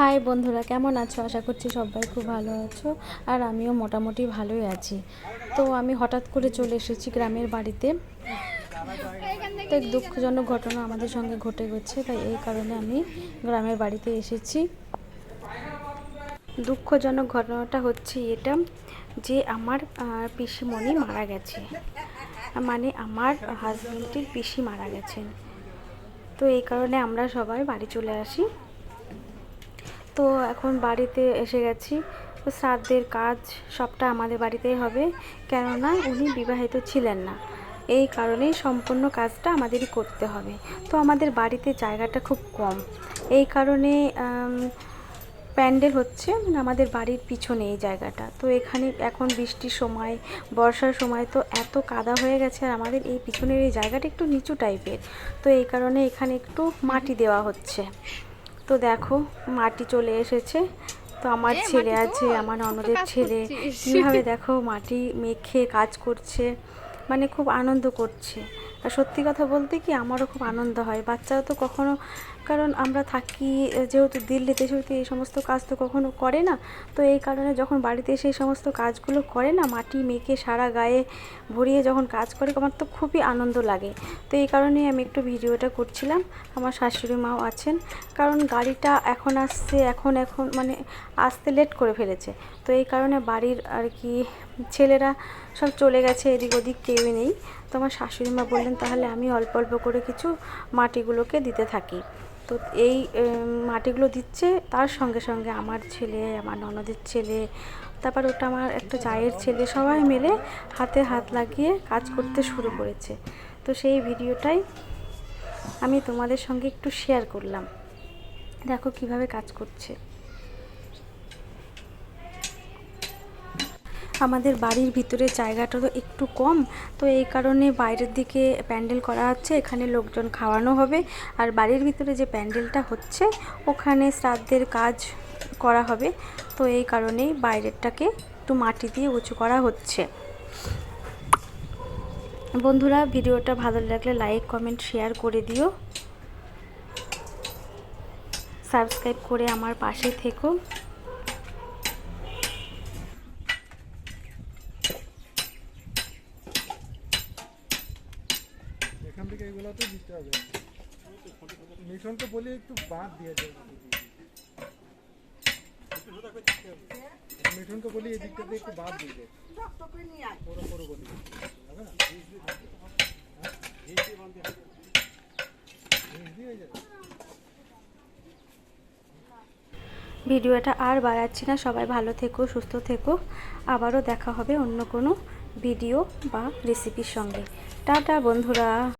High বন্ধুরা, কেমন আছো? আশা করছি সবাই খুব ভালো আছো আর আমিও মোটামুটি ভালোই আছি। তো আমি হঠাৎ করে চলে এসেছি গ্রামের বাড়িতে। তো দুঃখজনক ঘটনা আমাদের সঙ্গে ঘটে গেছে, তাই এই কারণে আমি গ্রামের বাড়িতে এসেছি। দুঃখজনক ঘটনাটা হচ্ছে এটা যে আমার পিসিমণি মারা গেছে। মানে আমার হাজবেন্ডের পিসি মারা গেছেন। তো এই কারণে আমরা সবাই বাড়ি চলে আসি। তো এখন বাড়িতে এসে গেছি। তো শ্রাদ্ধের কাজ সবটা আমাদের বাড়িতেই হবে। কেননা উনি বিবাহিত ছিলেন না। এই কারণেই সম্পূর্ণ কাজটা আমাদেরই করতে হবে। তো আমাদের বাড়িতে জায়গাটা খুব কম। এই কারণে প্যান্ডেল হচ্ছে মানে আমাদের বাড়ির পিছনে এই জায়গাটা। তো এখানে এখন বৃষ্টির সময়, বর্ষার সময় তো এত কাদা হয়ে গেছে আর আমাদের এই পিছনের এই জায়গাটা একটু নিচু টাইপের তো এই কারণে এখানে একটু মাটি দেওয়া হচ্ছে। তো দেখো মাটি চলে এসেছে। তো আমার ছেলে আছে আমার ননদের ছেলে। কীভাবে দেখো মাটি মেখে কাজ করছে মানে খুব আনন্দ করছে। আর সত্যি কথা বলতে কি আমারও খুব আনন্দ হয়। বাচ্চারা তো কখনো, কারণ আমরা থাকি যেহেতু দিল্লিতে, সেহেতু এই সমস্ত কাজ তো কখনো করে না। তো এই কারণে যখন বাড়িতে এসে এই সমস্ত কাজগুলো করে না, মাটি মেখে, সারা গায়ে ভরিয়ে যখন কাজ করে, আমার তো খুবই আনন্দ লাগে। তো এই কারণেই আমি একটু ভিডিওটা করছিলাম। আমার শাশুড়ি মাও আছেন। কারণ গাড়িটা এখন আসছে, এখন এখন মানে আসতে লেট করে ফেলেছে। তো এই কারণে বাড়ির আর কি ছেলেরা সব চলে গেছে এদিক ওদিক কেউই নেই। তো আমার শাশুড়ি মা বললেন, তাহলে আমি অল্প অল্প করে কিছু মাটিগুলোকে দিতে থাকি। তো এই মাটিগুলো দিচ্ছে, তার সঙ্গে সঙ্গে আমার ছেলে, আমার ননদের ছেলে, তারপর ওটা আমার একটা জায়ের ছেলে, সবাই মিলে হাতে হাত লাগিয়ে কাজ করতে শুরু করেছে। তো সেই ভিডিওটাই আমি তোমাদের সঙ্গে একটু শেয়ার করলাম। দেখো কীভাবে কাজ করছে। আমাদের বাড়ির ভিতরে জায়গাটা তো একটু কম। তো এই কারণে বাইরের দিকে প্যান্ডেল করা হচ্ছে, এখানে লোকজন খাওয়ানো হবে। আর বাড়ির ভিতরে যে প্যান্ডেলটা হচ্ছে, ওখানে শ্রাদ্ধের কাজ করা হবে। তো এই কারণেই বাইরেরটাকে একটু মাটি দিয়ে উঁচু করা হচ্ছে। বন্ধুরা, ভিডিওটা ভালো লাগলে লাইক, কমেন্ট, শেয়ার করে দিও। সাবস্ক্রাইব করে আমার পাশে থেকো। এগুলোতে দিতে হবে। মিশনকে বলি একটু বাদ দিয়ে বলি একটু বাদ দিয়ে দে পুরো পুরো বলি। হবে না? হিস দিয়ে যাবে ভিডিওটা আর বাড়াচ্ছি না। সবাই ভালো থেকো, সুস্থ থেকো। আবারও দেখা হবে অন্য কোনো ভিডিও বা রেসিপির সঙ্গে। টাটা বন্ধুরা।